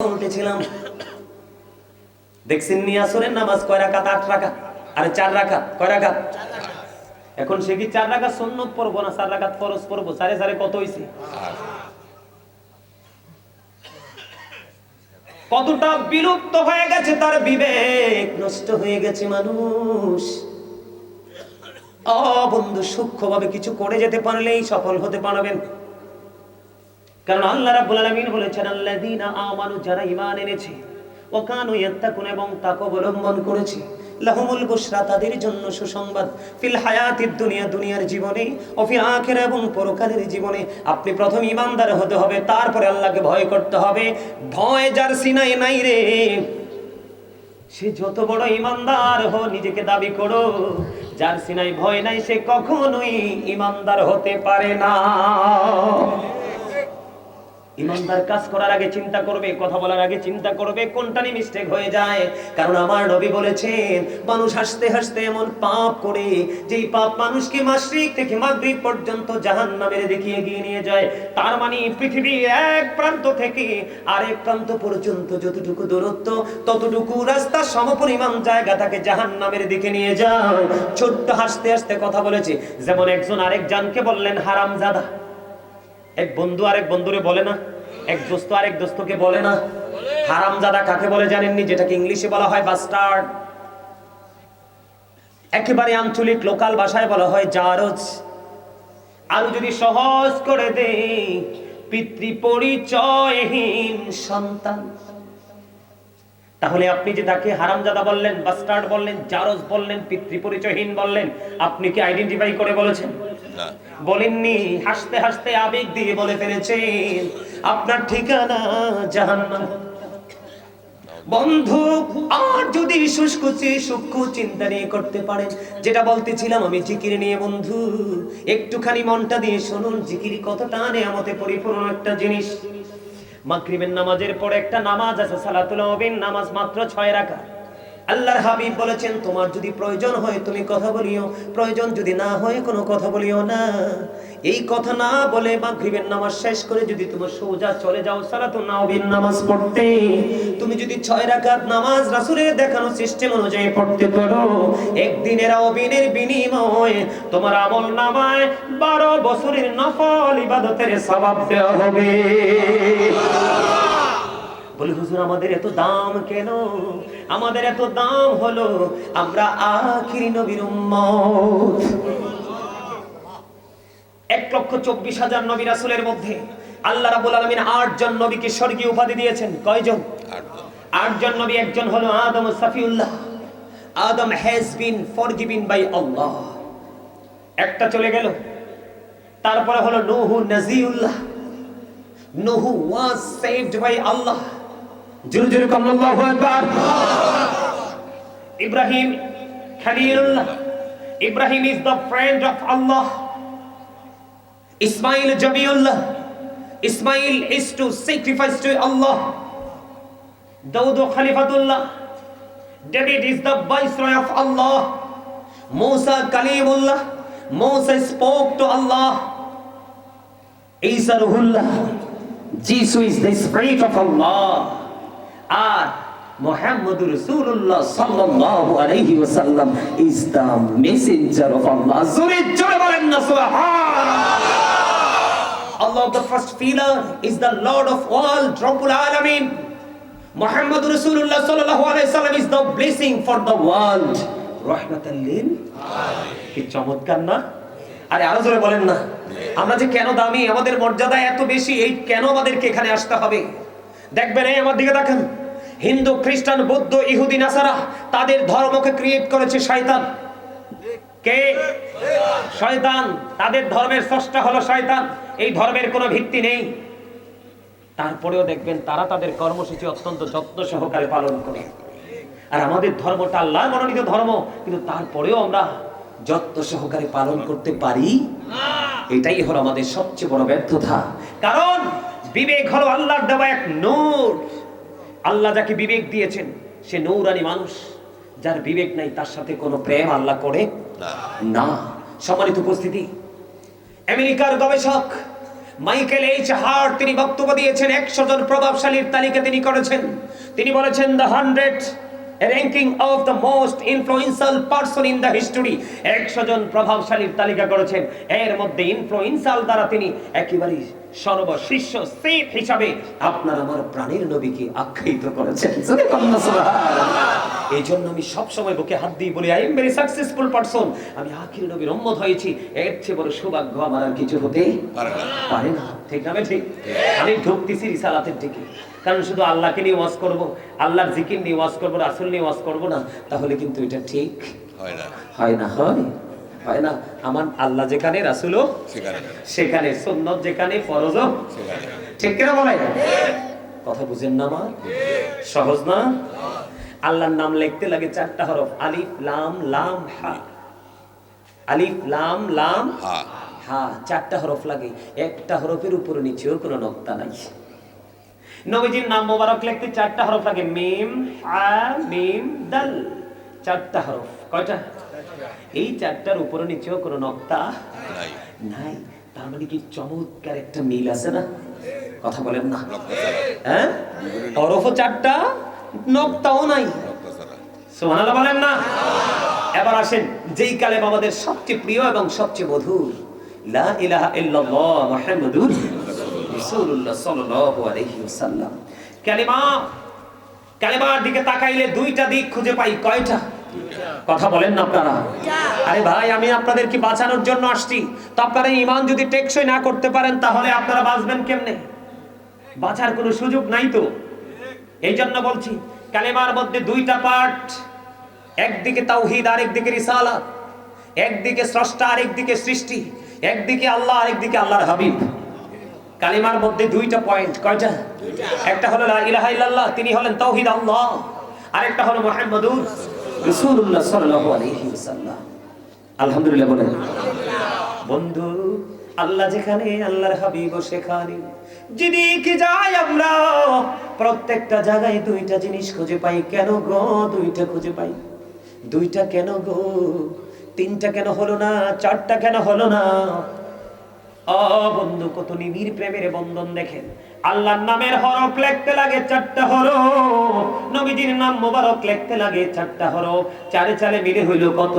উঠেছিলাম। দেখছেন নামাজ? কয় আট আরে চার কয় এখন সে কি চার সুন্নত পড়ব না চার পড়ব? সাড়ে সাড়ে কত হইছে? কতটা বিলুপ্ত হয়ে গেছে তার বিবেক। নষ্ট হয়ে গেছে মানুষ। অ বন্ধু, সূক্ষ্মভাবে কিছু করে যেতে পারলেই সফল হতে পারবেন। কারণ আল্লাহ রাব্বুল আলামিন বলেছেন, আল্লাযীনা আমানু, যারা ঈমান এনেছে ও কানু ইয়াত্তাকুন, এবং তাকে অবলম্বন করেছে, লাহুমুল বুশরা, তাদের জন্য সুসংবাদ। ফিল হায়াতিদ দুনিয়া, দুনিয়ার জীবনে, ও ফিল আখিরা, এবং পরকালের জীবনে, আপনি প্রথম ঈমানদার হতে হবে, তারপরে আল্লাহকে ভয় করতে হবে। ভয় যার সিনায় নাই রে। সে যত বড় ইমানদার হো, নিজেকে দাবি করো, যার সিনাই ভয় নাই, সে কখনোই ইমানদার হতে পারে না। ইমানদার কাজ করার আগে চিন্তা করবে, কথা বলার আগে চিন্তা করবে কোনটানি মিস্টেক হয়ে যায়। কারণ আমার নবী বলেছেন, মানুষ হাসতে হাসতে এমন পাপ করে, যেই পাপ মানুষকে মাসরিক থেকে মাগরিব পর্যন্ত জাহান্নামের দিকে এগিয়ে নিয়ে যায়। তার মানে পৃথিবীর এক প্রান্ত থেকে আরেক প্রান্ত পর্যন্ত যতটুকু দূরত্ব, ততটুকু রাস্তা, সমপরিমাণ জায়গা তাকে জাহান্নামের দিকে নিয়ে যায় ছোট্ট হাসতে হাসতে কথা বলেছে, যেমন একজন আরেক জানকে বললেন, হারামজাদা। এক বন্ধু আরেক বন্ধুরে বলে না, এক দোস্ত আরেক দোস্তকে বলে না। হারামজাদা কাকে বলে জানেননি? যেটাকে ইংলিশে বলা হয় বাস্টার্ড একেবারে আঞ্চলিক লোকাল ভাষায় বলা হয় জারজ। আরও যদি সহজ করে দেই পিতৃ পরিচয়হীন সন্তান। তাহলে আপনি যে তাকে হারামজাদা বললেন বাস্টার্ড বললেন জারজ বললেন পিতৃ পরিচয়হীন বললেন আপনি কি আইডেন্টিফাই করে বলেছেন? বলেননি হাসতে হাসতে আবেগ দিয়ে বলে ফেলেছেন আপনার ঠিকানা জাহান্নাম। বন্ধু আর যদি শুষ্কুচি সূক্ষ্ম চিন্তা নিয়ে করতে পারেন যেটা বলতেছিলাম আমি জিকির নিয়ে বন্ধু একটুখানি মনটা দিয়ে শুনুন জিকির কতটা নেয়ামতে পরিপূর্ণ একটা জিনিস। মাগরিবের নামাজের পর একটা নামাজ আছে সালাতুল নামাজ মাত্র ছয় রাখা আল্লাহর হাবিব বলেছেন, তোমার যদি প্রয়োজন হয় তুমি কথা বলিও, প্রয়োজন যদি না হয় কোনো কথা বলিও না। এই কথা না বলে মাগরিবের নামাজ শেষ করে যদি তোমার সোজা চলে যাও সালাতুল নবীর নামাজ পড়তে। তুমি যদি ছয় রাকাত নামাজ রাসূলের দেখানো সিস্টেম অনুযায়ী পড়তে পারো। একদিনের অবিনের বিনিময়ে তোমার আমল নামায় বারো বছরের নফল ইবাদতের সওয়াব দেওয়া হবে। বলে হুজুর আমাদের এত দাম কেন? আমাদের এত দাম হলো আমরা আখিরি নবীর উম্মত। এক লক্ষ চব্বিশ হাজার নবী রাসূলের মধ্যে আল্লাহ রাব্বুল আলামিন আট জন নবীকে স্বর্গীয় উপাধি দিয়েছেন। কয়জন? আটজন। আট জন নবী একজন হলো Adam Safiullah. Adam has been forgiven by Allah একটা চলে গেল। তারপরে হলো নুহু নাজিউল্লাহ। নুহু ওয়াজ সেভড বাই আল্লাহ জোরে জোরে কম আল্লাহু আকবার ইব্রাহিম খলিলুল্লাহ Ibrahim is the friend of Allah Ismail Zabihullah Ismail is to sacrifice to Allah Daud খলিফাতুল্লাহ David is the viceroy of Allah. Musa Kalimullah. Moses spoke to Allah. Isa Ruhullah. Jesus is the spirit of Allah. মোহাম্মদুর রাসূলুল্লাহ সাল্লাল্লাহু আলাইহি is the বলেন না সুবহানাল্লাহ। Allah the first pillar is the lord of all রব্বুল আলামিন। মোহাম্মদুর রাসূলুল্লাহ সাল্লাল্লাহু আলাইহি ওয়াসাল্লাম is the blessing for the world রাহমাতাল লিল। চমৎকার না? আরে আরও জোরে বলেন না। আমরা যে কেন দামি আমাদের মর্যাদা এত বেশি এই কেন আমাদেরকে এখানে আসতে হবে? দেখবেন এই আমার দিকে দেখেন হিন্দু, খ্রিস্টান, বৌদ্ধ, ইহুদি, নাসারা, তাদের ধর্মকে ক্রিয়েট করেছে শয়তান। কে? শয়তান। তাদের ধর্মের স্রষ্টা হলো শয়তান। এই ধর্মের কোনো ভিত্তি নেই। তারপরেও দেখবেন তারা তাদের কর্মসূচি অত্যন্ত যত্ন সহকারে পালন করে। আর আমাদের ধর্মটা আল্লাহ মনোনীত ধর্ম, কিন্তু তারপরেও আমরা যত্ন সহকারে পালন করতে পারি। এটাই হলো আমাদের সবচেয়ে বড় ব্যর্থতা। কারণ বিবেক হলো আল্লাহর দেওয়া এক নূর। আল্লাহ যাকে বিবেক দিয়েছেন সে নৌরানি মানুষ যার বিবেক নাই তার সাথে কোনো প্রেম আল্লাহ করে না। সম্মানিত উপস্থিতি আমেরিকার গবেষক মাইকেল এইচ হার্ট তিনি বক্তব্য দিয়েছেন একশো জন প্রভাবশালীর তালিকা তিনি করেছেন। তিনি বলেছেন the hundred ranking of the most influential person in the history. একশো জন প্রভাবশালীর তালিকা করেছেন। এর মধ্যে ইনফ্লুয়েন্সিয়াল দ্বারা তিনি একেবারেই সর্বশীর্ষ সেফ হিসাবে আপনার আমার প্রাণের নবীকে আখ্যায়িত করেছেন। এই জন্য আমি সবসময় বুকে হাত দিয়ে বলি I am very successful person আমি আখির নবীর উম্মত হয়েছি। এর চেয়ে বড় সৌভাগ্য আমার আর কিছু হতে পারে না। ঠিক না ঠিক আমি ঢুকতেছি রিসালাতের দিকে। কারণ শুধু আল্লাহকে নিয়ে ওয়াজ করব আল্লাহর জিকির নিয়ে ওয়াজ করব রাসূল নিয়ে ওয়াজ করব না। তাহলে কিন্তু এটা ঠিক হয় না। হয় না হয়। হয় না? আমার আল্লাহ যেখানে রাসূলও সেখানে। সুন্নত যেখানে ফরজও ঠিক কিনা বলে কথা বুঝেন না আমার? সহজ না? আল্লাহর নাম লিখতে লাগে চারটা হরফ আলিফ লাম লাম হা। আলিফ লাম লাম হা চারটা হরফ লাগে। একটা হরফের উপরে নিচেও কোনো নক্তা নাই। নবীজির নাম মোবারক লিখতে চারটা হরফ লাগে মিম হা মিম দাল। চারটা হরফ কয়টা? এই চারটার উপরে নিচেও কোনো নক্তা নাই। নাই। তার মানে কি চমৎকার একটা মিল আছে না? কথা বলেন না। হ্যাঁ? হরফও চারটা নক্তাও নাই। সুবহানাল্লাহ বলেন না। এবার আসেন যেই কালেম আমাদের সবচেয়ে প্রিয় এবং সবচেয়ে মধুর। লা ইলাহা ইল্লাল্লাহ মুহাম্মাদুর রাসূলুল্লাহ সাল্লাল্লাহু আলাইহি ওয়াসাল্লাম। কালিমা কালিমার দিকে তাকাইলে দুইটা দিক খুঁজে পাই, কয়টা? কথা বলেন না আপনারা। আরে ভাই, আমি আপনাদের কি বাঁচানোর জন্য আসছি। তো আপনারা ইমান যদি টেকসই না করতে পারেন, তাহলে আপনারা বাঁচবেন কেমনে? বাঁচার কোনো সুযোগ নাই তো। এই জন্য বলছি, কালেমার মধ্যে দুইটা পার্ট, একদিকে তাওহিদ, আরেকদিকে রিসালাত। একদিকে স্রষ্টা, আরেকদিকে সৃষ্টি। একদিকে আল্লাহ, আরেকদিকে আল্লাহর হাবিব। কালিমার মধ্যে দুইটা পয়েন্ট কয়টা? একটা হলো লা ইলাহা ইল্লাল্লাহ, তিনি হলেন তাওহিদ আল্লাহ। আরেকটা হলো মুহাম্মাদুর রাসূলুল্লাহ সাল্লাল্লাহু আলাইহি ওয়াসাল্লাম। আলহামদুলিল্লাহ বলেন। বন্ধু, আল্লাহ যেখানে, আল্লাহর হাবিব সেখানে। যেদিকে যাই আমরা, প্রত্যেকটা জায়গায় দুইটা জিনিস খুঁজে পাই। কেন গো? দুইটা খুঁজে পাই। দুইটা কেন গো? তিনটা কেন হলো না? চারটা কেন হলো না? বন্ধু কত নিবিড় প্রেমের বন্ধন দেখেন। আল্লাহর নামের হরফ লিখতে লাগে চারটা হরফ। নবীজির নাম মোবারক লিখতে লাগে চারটা হরফ। চারে চারে মিলে হইল কত?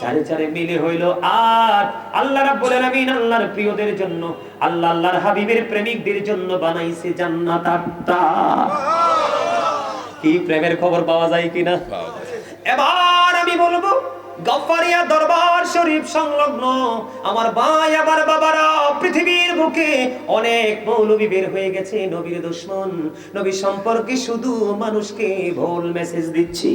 চারে চারে মিলে হইল আট। আল্লাহ রাব্বুল আলামিন আল্লাহর প্রিয়দের জন্য আল্লাহ আল্লাহর হাবিবের প্রেমিকদের জন্য বানাইছে জান্নাত আটটা। কি প্রেমের খবর পাওয়া যায় কিনা? এবার আমি বলব গফারিয়া দরবার শরীফ সংলগ্ন। আমার ভাই আবার বাবারা পৃথিবীর বুকে অনেক মৌলবী বের হয়ে গেছে, নবীর দুশ্মন। নবী সম্পর্কে শুধু মানুষকে ভুল মেসেজ দিচ্ছি।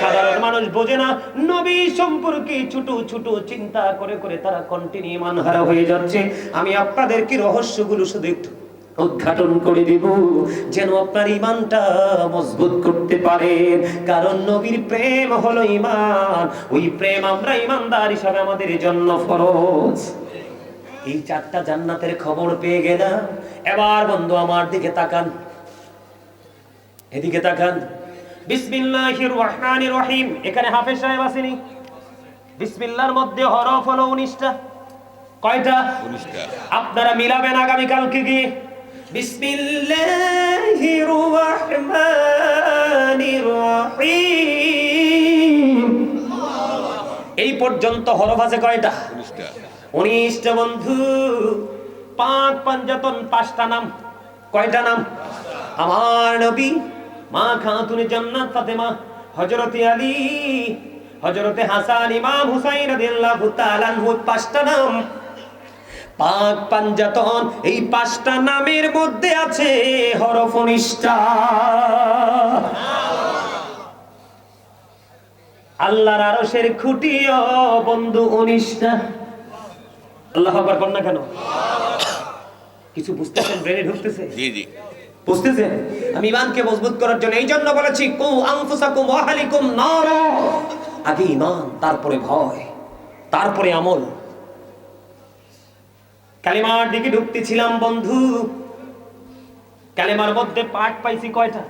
সাধারণ মানুষ বোঝে না, নবী সম্পর্কে ছোট ছোট চিন্তা করে করে তারা কন্টিনিউ মানহারা হয়ে যাচ্ছে। আমি আপনাদেরকে রহস্যগুলো শুধু একটু উদ্ঘাটন করে দেব যেন আপনার ইমানটা মজবুত করতে পারেন কারণ নবীর প্রেম হলো ইমান ওই প্রেম আমরা ইমানদার হিসাবে আমাদের জন্য ফরজ। এই চারটা জান্নাতের খবর পেয়ে গেলাম। এবার বন্ধু আমার দিকে তাকান। এদিকে তাকান। বিসমিল্লাহির রহমানির রহিম। এখানে হাফেজ সাহেব আসেনি। বিসমিল্লাহর মধ্যে হরফ হলো 19টা কয়টা? উনিশটা। আপনারা মিলাবেন আগামী কালকে গিয়ে বিসমিল্লাহির রহমানির রহিম এই পর্যন্ত হরফ কয়টা? উনিশটা বন্ধু। পাঁচ পাঞ্জাতন, পাঁচটা নাম। কয়টা নাম? আমার নবী, মা খাতুন জান্নাত ফাতেমা, হযরতে আলী, হযরতে হাসান, ইমাম হুসাইন রাদিয়াল্লাহু তাআলা পাঁচটা নাম। পাক পাঞ্জাতন এই পাঁচটা নামের মধ্যে আছে হরফ উনিশটা আল্লাহর আরশের খুঁটিও বন্ধু অনিষ্ঠা। আল্লাহ আকবার কর না কেন? কিছু বুঝতেছেন? ব্রেনে ঢুকতেছে? জি জি। বুঝতেছেন? আমি ইমানকে মজবুত করার জন্য এই জন্য বলেছি কু আনফুসাকুম ওয়া আহলিকুম নার। আগে ইমান তারপরে ভয় তারপরে আমল। কালিমার দিকে ঢুকতেছিলাম বন্ধু। কালিমার মধ্যে পাঠ পাইছি কয়টা?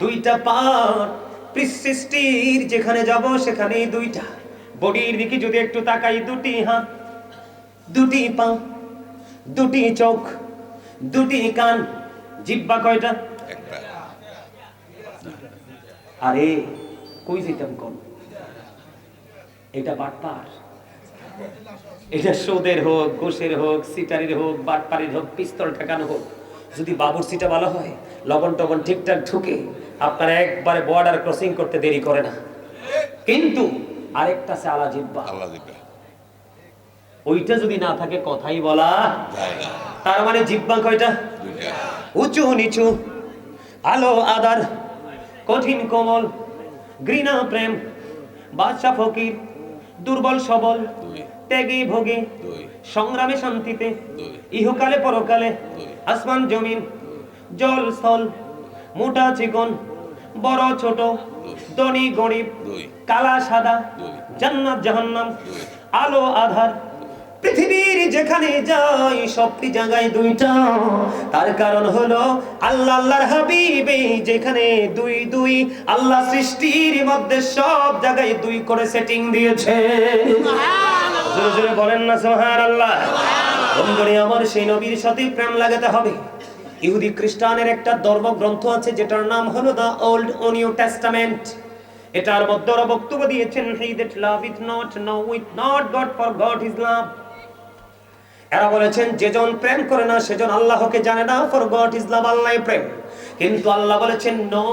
দুইটা পাঠ। সৃষ্টির যেখানে যাব সেখানেই দুইটা। বডির দিকে যদি একটু তাকাই দুটি হাত দুটি পা দুটি চোখ দুটি কান। জিব্বা কয়টা? আরে কই যেতাম কোন এটা বাটপার। এটা সোদের হোক ঘোষের হোক সিটারির হোক বাটপারির হোক পিস্তল ঠেকানো হোক যদি বাবুর সিটা ভালো হয় লবণ টবণ ঠিকঠাক ঢুকে আপনারা একবারে বর্ডার ক্রসিং করতে দেরি করে না। কিন্তু আরেকটা আছে আলা জিব্বা। ওইটা যদি না থাকে কথাই বলা তার মানে জিব্বা কয়টা? উঁচু নিচু আলো আদার কঠিন কোমল ঘৃণা প্রেম বাদশা ফকির দুর্বল সবল। ত্যাগে ভোগে। সংগ্রামে শান্তিতে। ইহকালে পরকালে। আসমান জমিন। জল স্থল। মোটা চিকন। বড় ছোট। ধনী গরিব। কালা সাদা। জান্নাত জাহান্নাম। আলো আধার। পৃথিবীর যেখানে যাই সবটি জায়গায় দুইটা। তার কারণ হলো আল্লাহ আল্লাহর হাবিবে যেখানে দুই দুই। আল্লাহ সৃষ্টির মধ্যে সব জায়গায় দুই করে সেটিং দিয়েছে। জোরে জোরে বলেন না সোহার আল্লাহ বন্ধুরে, আমার সেই নবীর সাথে প্রেম লাগাতে হবে। ইহুদি খ্রিস্টানের একটা ধর্মগ্রন্থ আছে, যেটার নাম হলো দ্য ওল্ড ও নিউ টেস্টামেন্ট। এটার মধ্যে ওরা বক্তব্য দিয়েছেন he that love it not no with not God for God is love এরা বলেছেন, যেজন প্রেম করে না, সেজন আল্লাহকে জানে না for God is love Allah প্রেম। কিন্তু আল্লাহ বলেছেন নো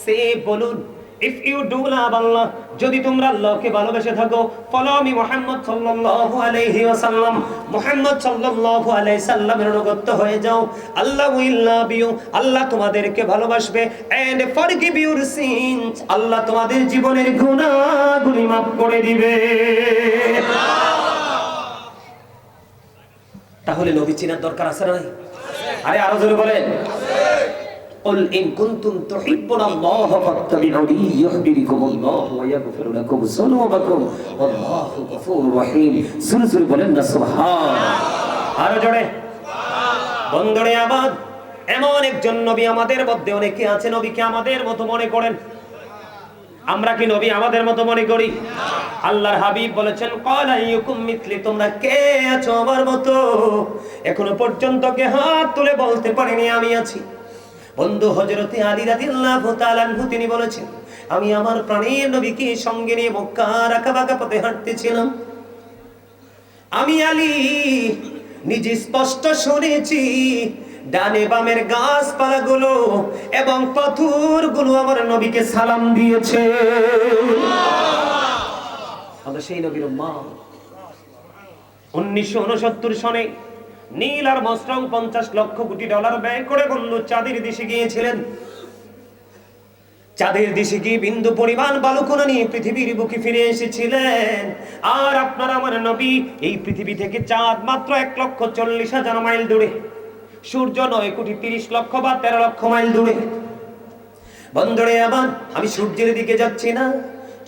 সে বলুন ইফ ইউ যদি তোমরা আল্লাহকে ভালোবেসে থাকো ফলো আমি মুহাম্মদ সাল্লাল্লাহু আলাইহি ওয়াসাল্লাম। মুহাম্মদ সাল্লাল্লাহু আলাইহি সাল্লামের অনুগত হয়ে যাও। আল্লাহ উইল লাভ ইউ আল্লাহ তোমাদেরকে ভালোবাসবে। And forgive your sins Allah তোমাদের জীবনের গুনাহগুলি মাফ করে দিবে। তাহলে নবী চিনার দরকার আছে না? আরে আরও জোরে বলেন। قل إن كنتم تحبون الله فاتبعوني يحببكم الله ويغفر لكم ذنوبكم والله غفور رحيم সুরে সুরে বলেন না সুবহান আরো জোরে বন্ধুরে আবাদ এমন একজন নবী আমাদের মধ্যে অনেকে আছে নবীকে আমাদের মতো মনে করেন আমরা কি নবী আমাদের মতো মনে করি আল্লাহর হাবিব বলেছেন কলা ইউকুম মিথলি তোমরা কে আছো আমার মতো এখনো পর্যন্ত কে হাত তুলে বলতে পারিনি আমি আছি বন্ধু হযরতে আলী রাদিয়াল্লাহু তাআলা আনহু, তিনি বলেছেন, আমি আমার প্রাণের নবীকে সঙ্গে নিয়ে মক্কার আঁকাবাঁকা পথে হাঁটতেছিলাম। আমি আলী নিজে স্পষ্ট শুনেছি, ডানে বামের গাছপালাগুলো এবং পাথরগুলো আমার নবীকে সালাম দিয়েছে। সেই নবীর মা উনিশশো উনসত্তর সনে নীল আর মস্ট্রং পঞ্চাশ লক্ষ কোটি ডলার ব্যয় করে বন্ধু চাঁদের দেশে গিয়েছিলেন। চাঁদের দেশে গিয়ে বিন্দু পরিমাণ বালুকোনা নিয়ে পৃথিবীর বুকে ফিরে এসেছিলেন। আর আপনার আমার নবী, এই পৃথিবী থেকে চাঁদ মাত্র এক লক্ষ চল্লিশ হাজার মাইল দূরে। সূর্য নয় কোটি তিরিশ লক্ষ বা তেরো লক্ষ মাইল দূরে। বন্ধুরে আবার আমি সূর্যের দিকে যাচ্ছি না,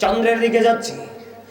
চন্দ্রের দিকে যাচ্ছি।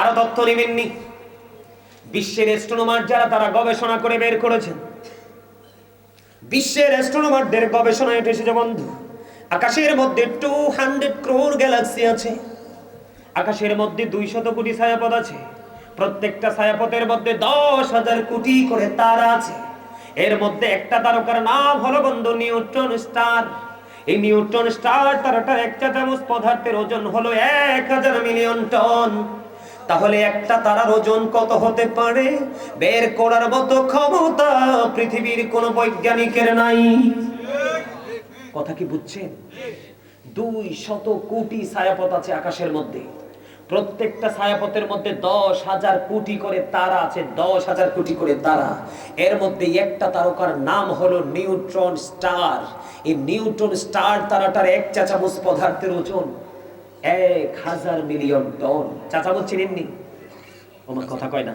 আরও তথ্য নেবেননি বিশ্বের অ্যাস্ট্রোনমার যারা, তারা গবেষণা করে বের করেছেন। বিশ্বের অ্যাস্ট্রোনমারদের গবেষণা এটা এসেছে বন্ধু। আকাশের মধ্যে টু হান্ড্রেড ক্রোর গ্যালাক্সি আছে। আকাশের মধ্যে দুইশত কোটি ছায়াপথ আছে। প্রত্যেকটা ছায়াপথের মধ্যে দশ হাজার কোটি করে তারা আছে। এর মধ্যে একটা তারকার নাম হলো বন্ধু নিউট্রন স্টার। এই নিউট্রন স্টার তারাটার একটা চামচ পদার্থের ওজন হলো এক হাজার মিলিয়ন টন। তাহলে একটা তারার ওজন কত হতে পারে? বের করার মতো ক্ষমতা পৃথিবীর কোন বৈজ্ঞানিকের নাই। কথা কি বুঝছেন? দুই শত কোটি ছায়াপথ আছে আকাশের মধ্যে। প্রত্যেকটা ছায়াপথের মধ্যে দশ হাজার কোটি করে তারা আছে, দশ হাজার কোটি করে তারা। এর মধ্যে একটা তারকার নাম হলো নিউট্রন স্টার। এই নিউট্রন স্টার তারাটার এক চাচামচ পদার্থের ওজন এক হাজার মিলিয়ন টন। চা চামচ চিনেননি? আমার কথা কয় না।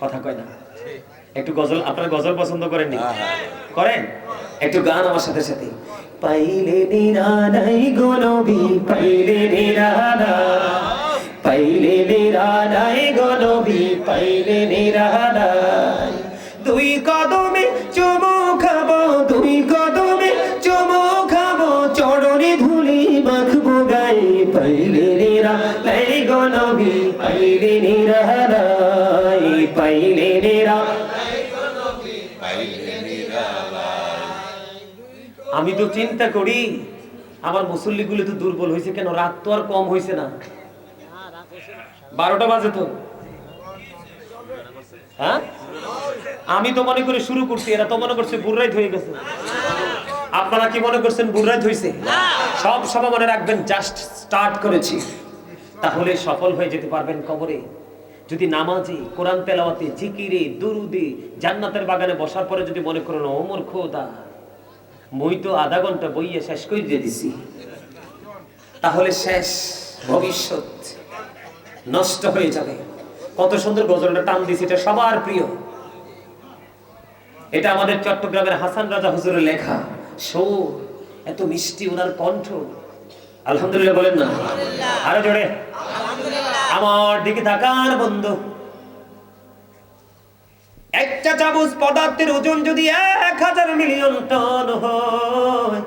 কথা কয় না। একটু গজল আপনারা গজল পছন্দ করেন নি করেন? একটু গান আমার সাথে সাথে। পাইলে নিরালাই গো নবী পাইলে নিরালাই পাইলে নিরালাই গো নবী পাইলে নিরালাই চিন্তা করি আমার মুসল্লিগুলো তো দুর্বল হয়েছে কেন? রাত তো আর কম হয়েছে না। বারোটা বাজে তো। হ্যাঁ? আমি তো মনে করে শুরু করছি, এরা তো মনে করছে বুড়রাইত হয়ে গেছে। আপনারা কি মনে করছেন বুড়রাইত হয়েছে? সব সময় মনে রাখবেন জাস্ট স্টার্ট করেছি। তাহলে সফল হয়ে যেতে পারবেন কবরে। যদি নামাজে, কোরআন তেলাওয়াতে, জিকিরে, দুরুদে, জান্নাতের বাগানে বসার পরে যদি মনে করেন, ওমর খোদা। মই তো আধা ঘণ্টা বইয়ে শেষ করে দিয়ে দিছি। তাহলে শেষ ভবিষ্যৎ নষ্ট হয়ে যাবে। কত সুন্দর গজলটা টান দিছি এটা সবার প্রিয়। এটা আমাদের চট্টগ্রামের হাসান রাজা হুজুরের লেখা সুর এত মিষ্টি ওনার কণ্ঠ। আলহামদুলিল্লাহ বলেন না? আরও জোরে। আমার দিকে তাকার বন্ধু। একটা চামচ পদার্থের ওজন যদি এক হাজার মিলিয়ন টন হয়,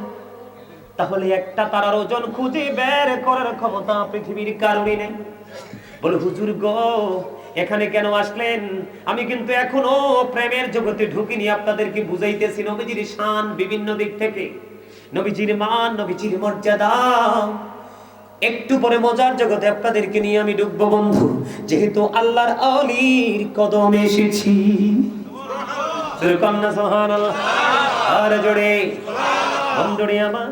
তাহলে একটা তারার ওজন খুঁজে বের করার ক্ষমতা পৃথিবীর কারণে নেই। বলে, হুজুর গো, এখানে কেন আসলেন? আমি কিন্তু এখনও প্রেমের জগতে ঢুকিনি, আপনাদেরকে বুঝাইতেছি নবীজির শান বিভিন্ন দিক থেকে। নবীজির মান, নবীজির মর্যাদা একটু পরে মজার জগতে আপনাদেরকে নিয়ে আমি ডুববো বন্ধু। যেহেতু আল্লাহর আলির কদমে এসেছি। আর জোরে। আমার,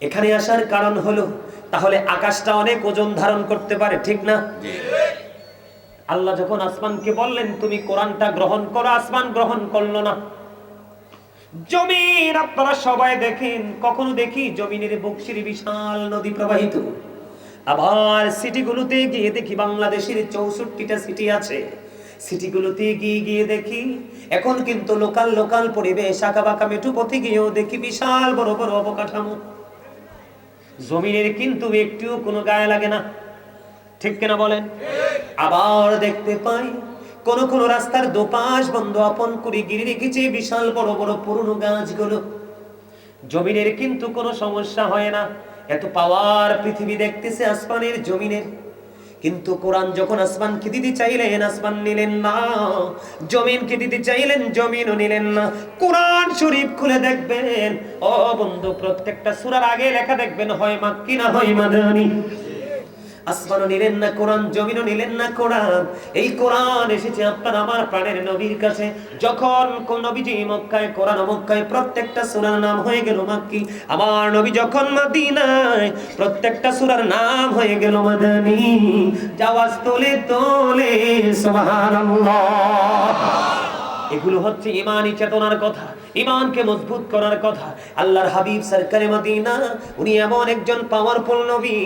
এখানে আসার কারণ হলো, তাহলে আকাশটা অনেক ওজন ধারণ করতে পারে, ঠিক না? আল্লাহ যখন আসমানকে বললেন, তুমি কোরআনটা গ্রহণ করো। আসমান গ্রহণ করল না। জমিন আপনারা সবাই দেখেন কখনো দেখি জমিনের বক্সির বিশাল নদী প্রবাহিত? আবার সিটিগুলোতে গিয়ে দেখি বাংলাদেশের চৌষট্টিটা সিটি আছে। সিটিগুলোতে গিয়ে গিয়ে দেখি এখন কিন্তু লোকাল লোকাল পরিবেশ আঁকা বাঁকা মেটু পথে গিয়েও দেখি বিশাল বড় বড় অবকাঠামো। জমিনের কিন্তু একটুও কোনো গায়ে লাগে না। ঠিক কিনা বলেন? আবার দেখতে পাই কোন কোন রাস্তার দোপাশ বন্ধ আপন করে গিরে রেখেছে বিশাল বড় বড় পুরনো গাছগুলো। জমিনের কিন্তু কোনো সমস্যা হয় না। এত পাওয়ার পৃথিবী দেখতেছে আসমানের জমিনের। কিন্তু কোরআন যখন আসমানকে দিতে চাইলেন, আসমান নিলেন না। জমিনকে দিতে চাইলেন, জমিনও নিলেন না। কোরআন শরীফ খুলে দেখবেন ও বন্ধু, প্রত্যেকটা সুরার আগে লেখা দেখবেন, হয় মাক্কি না হয় মাদানী। আসমানও নিলেন না কোরআন, জমিনও নিলেন না কোরআন। এই কোরআন এসেছে আপনার আমার প্রাণের নবীর কাছে। যখন কোন নবীজি মক্কায়, কোরআন মক্কায় প্রত্যেকটা সুরার নাম হয়ে গেল মাক্কি। আমার নবী যখন মদিনায়, প্রত্যেকটা সুরার নাম হয়ে গেল মাদানী। যাওয়াজ তোলে তোলে, সুবহানাল্লাহ। এগুলো হচ্ছে ইমানি চেতনার কথা, ইমানকে মজবুত করার কথা। আল্লাহর হাবিব সরকারে মদিনা উনি এমন একজন পাওয়ারফুল নবী,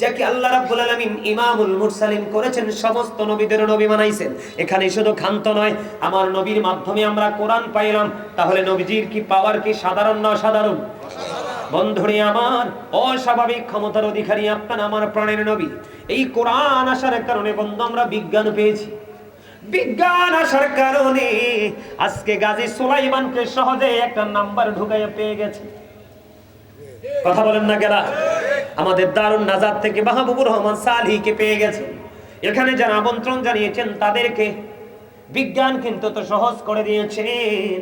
যাকে আল্লাহ রাব্বুল আলামিন ইমামুল মুরসালিন করেছেন, সমস্ত নবীদের নবী বানাইছেন। এখানে শুধু ক্ষান্ত নয়, আমার নবীর মাধ্যমে আমরা কোরআন পাইলাম, তাহলে নবীজির কি পাওয়ার কি সাধারণ না অসাধারণ? বন্ধুরে আমার, অস্বাভাবিক ক্ষমতার অধিকারী আপনার, আমার প্রাণের নবী। এই কোরআন আসার কারণে বন্ধু, আমরা বিজ্ঞান পেয়েছি। বিজ্ঞান আসার কারণে আজকে গাজী সুলাইমানকে সহজে একটা নাম্বার ঢুকাইয়া পেয়ে গেছে। কথা বলেন না গেলা আমাদের দারুণ নাজার থেকে মাহবুবুর রহমান সালিকে পেয়ে গেছে। এখানে যারা আমন্ত্রণ জানিয়েছেন তাদেরকে বিজ্ঞান কিন্তু তো সহজ করে দিয়েছেন।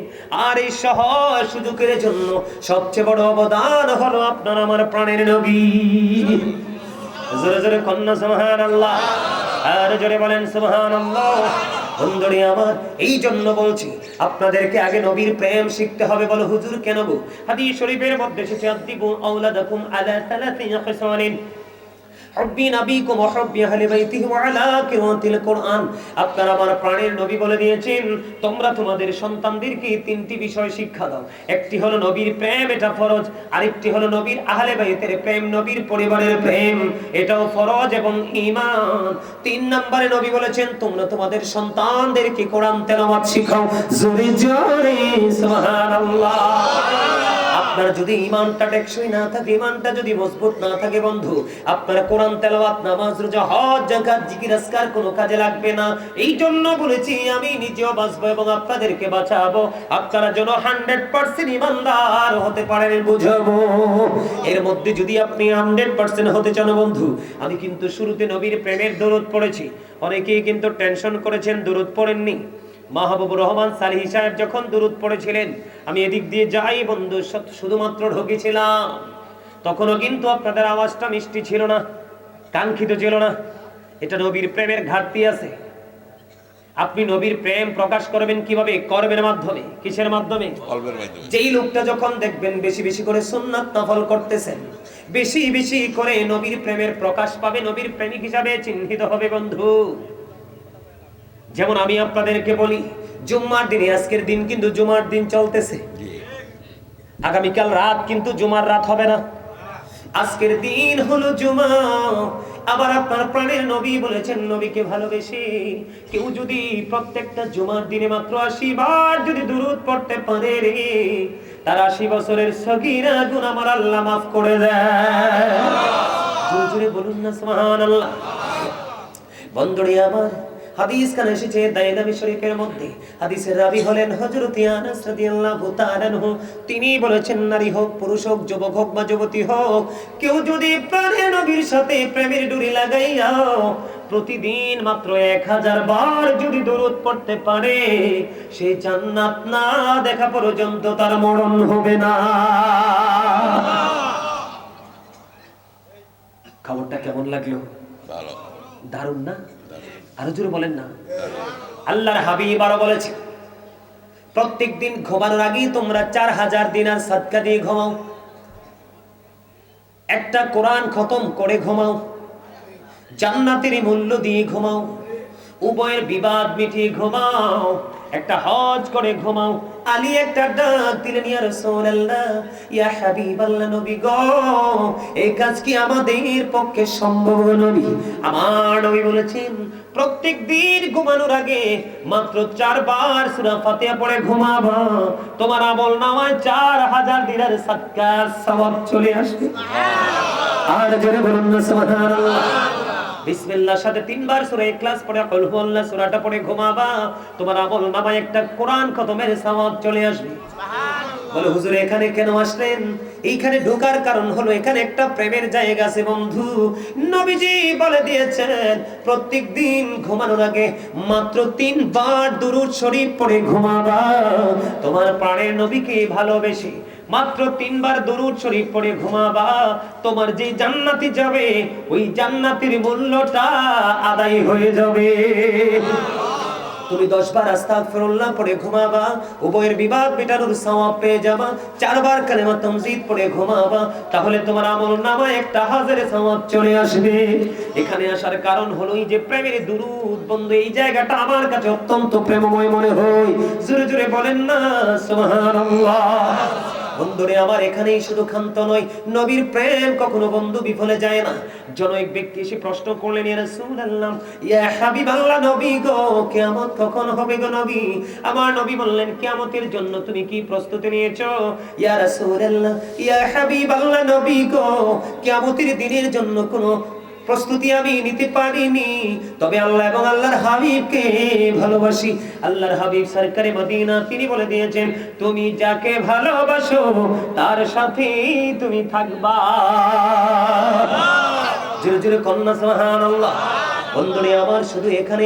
আর এই সহজ সুযোগের জন্য সবচেয়ে বড় অবদান হলো আপনার আমার প্রাণের নবী। জোরে জোরে কন্যা সুবহান আল্লাহ আর জোরে বলেন সুবহান আল্লাহ বন্ধুরে আমার। এই জন্য বলছি, আপনাদেরকে আগে নবীর প্রেম শিখতে হবে বলো, হুজুর কেন গো? হাদিস শরীফের মধ্যে এসেছে আদিবু আওলাদাকুম আলা সালাতি ইহসানিন তোমরা তোমাদের সন্তানদেরকে নবীর প্রেম প্রেম, নবীর পরিবারের প্রেম, এটাও ফরজ এবং ঈমান। তিন নম্বরে নবী বলেছেন, তোমরা তোমাদের সন্তানদেরকে কোরআন তেলাওয়াত শিখাও। জোরে জোরে আপনার যদি ইমানটা টেকসই না থাকে ইমানটা যদি মজবুত না থাকে বন্ধু, আপনার কোরআন, তেলাওয়াত, নামাজ, রোজা, হজ জাকাত জিকির, আজকার কোনো কাজে লাগবে না। এই জন্য বলেছি, আমি নিজেও বাঁচবো এবং আপনাদেরকে বাঁচাবো। আপনারা যেন হান্ড্রেড পার্সেন্ট ইমানদার হতে পারেন, বুঝাবো? এর মধ্যে যদি আপনি হান্ড্রেড পার্সেন্ট হতে চান বন্ধু, আমি কিন্তু শুরুতে নবীর প্রেমের দরুদ পড়েছি। অনেকেই কিন্তু টেনশন করেছেন, দরুদ পড়েননি। মাহবুবুর রহমান সালিহ সাহেব যখন দুরুদ পড়েছিলেন আমি এদিক দিয়ে যাই বন্ধু শুধুমাত্র ঢুকেছিলাম। তখনও কিন্তু আপনাদের আওয়াজটা মিষ্টি ছিল না কাঙ্ক্ষিত ছিল না। এটা নবীর প্রেমের ঘাটতি আছে। আপনি নবীর প্রেম প্রকাশ করবেন কীভাবে? কর্মের মাধ্যমে কিসের মাধ্যমে? মাধ্যমে। যেই লোকটা যখন দেখবেন বেশি বেশি করে সুন্নাত নফল করতেছেন বেশি বেশি করে নবীর প্রেমের প্রকাশ পাবে নবীর প্রেমিক হিসাবে চিহ্নিত হবে বন্ধু। যেমন আমি আপনাদেরকে বলি জুম্মার দিনে আজকের দিন কিন্তু জুমার দিন চলতেছে। আগামীকাল রাত কিন্তু জুমার রাত হবে না। আজকের দিন হলো জুমা। আবার আপনার প্রাণের নবী বলেছেন নবীকে ভালোবেসে কেউ যদি প্রত্যেকটা জুমার দিনে মাত্র আশি বার যদি দূরত পড়তে পারে রে তার আশি বছরের সগিরা গুণ আমার আল্লাহ মাফ করে দেয় বলুন না সুবহানাল্লাহ। বন্ধুরে আমার হাদিস কানে এসেছে দাইলামি শরীফের মধ্যে। হাদিসের রাবি হলেন হযরত আনাস রাদিয়াল্লাহু তাআলা তিনি বলেছেন নারী হোক পুরুষ হোক যুবক হোক বা যুবতী হোক কেউ যদি প্রাণের নবীর সাথে প্রেমের ডুরি লাগাইয়া প্রতিদিন মাত্র এক হাজার বার যদি দরুদ পড়তে পারে সে জান্নাত না দেখা পর্যন্ত তার মরণ হবে না। খবরটা কেমন লাগল? ভালো। দারুণ না? আরও জোরে বলেন না। আল্লাহর হাবিব আরও বলেছে, প্রত্যেক দিন ঘুমানোর আগেই তোমরা চার হাজার দিনার সাদকা দিয়ে ঘুমাও। একটা কোরআন খতম করে ঘুমাও। জান্নাতের মূল্য দিয়ে ঘুমাও। উভয়ের বিবাদ মিটিয়ে ঘুমাও। একটা হজ করে ঘুমাও। আলী একটা ডাক দিলেন, ইয়া রাসূলুল্লাহ, ইয়া হাবিবাল্লাহ নবী গো, এই কাজ কি আমাদের পক্ষে সম্ভব নবী? আমার নবী বলেছেন প্রত্যেক দিন ঘুমানোর আগে মাত্র চারবার সূরা ফাতিহা পড়ে ঘুমাবা। তোমার আমল নামায় চার হাজার দিনের সাদকার সওয়াব চলে আসবে। আর জোরে বলুন না সুবহানাল্লাহ। বিসমিল্লাহর সাথে তিনবার সূরা ইখলাস পড়ে কুল হুয়াল্লাহ সূরাটা পড়ে ঘুমাবা। তোমার আমল নামায় একটা কোরআন খতমের সওয়াব চলে আসবে। বলে, হুজুর, এখানে কেন আসলেন? এইখানে ঢোকার কারণ হলো, এখানে একটা প্রেমের জায়গা আছে, বন্ধু। নবীজি বলে দিয়েছেন, প্রত্যেক দিন ঘুমানোর আগে মাত্র তিনবার দুরূদ শরীফ পড়ে ঘুমাবা। তোমার প্রাণের নবীকে ভালোবেসে মাত্র তিনবার দরুদ শরীফ পড়ে ঘুমাবা। তোমার যে জান্নাতি যাবে, ওই জান্নাতের মূল্যটা আদায় হয়ে যাবে। তুমি দশ বার আস্তাগফিরুল্লাহ পড়ে ঘুমাবা, উভয়ের বিবাদ মেটানোর সওয়াব পেয়ে যাবা, চারবার কালেমা তামজিদ পড়ে ঘুমাবা, তাহলে তোমার আমল নামা একটা হাজারে সওয়াব চলে আসবে। এখানে আসার কারণ হলো এই যে প্রেমের দুরুদ বন্ধু, এই জায়গাটা আমার কাছে অত্যন্ত প্রেমময় মনে হয়। জোরে জোরে বলেন না, সুবহানাল্লাহ। বন্ধুরে, আমার এখানেই শুধু ক্ষান্ত নয় নবীর প্রেম কখনো বন্ধু বিফলে যায় না। জনৈক ব্যক্তি এসে প্রশ্ন করলেন, ইয়া রাসূলুল্লাহ, ইয়া হাবিবাল্লাহ নবী গো, কিয়ামত কখন হবে গো নবী? আমার নবী বললেন, কিয়ামতের জন্য তুমি কি প্রস্তুতি নিয়েছো? ইয়া রাসূলুল্লাহ, ইয়া হাবিবাল্লাহ নবী গো, কিয়ামতের দিনের জন্য কোনো প্রস্তুতি আমি নিতে পারিনি। তবে আল্লাহ এবং আল্লাহর হাবিবকে ভালোবাসি। আল্লাহর হাবিব সরকারে মদিনা তিনি বলে দিয়েছেন তুমি যাকে ভালোবাসো তার সাথে তুমি থাকবা। জোরে জোরে কন্যা সুবহানাল্লাহ। বন্ধুরে আমার শুধু এখানে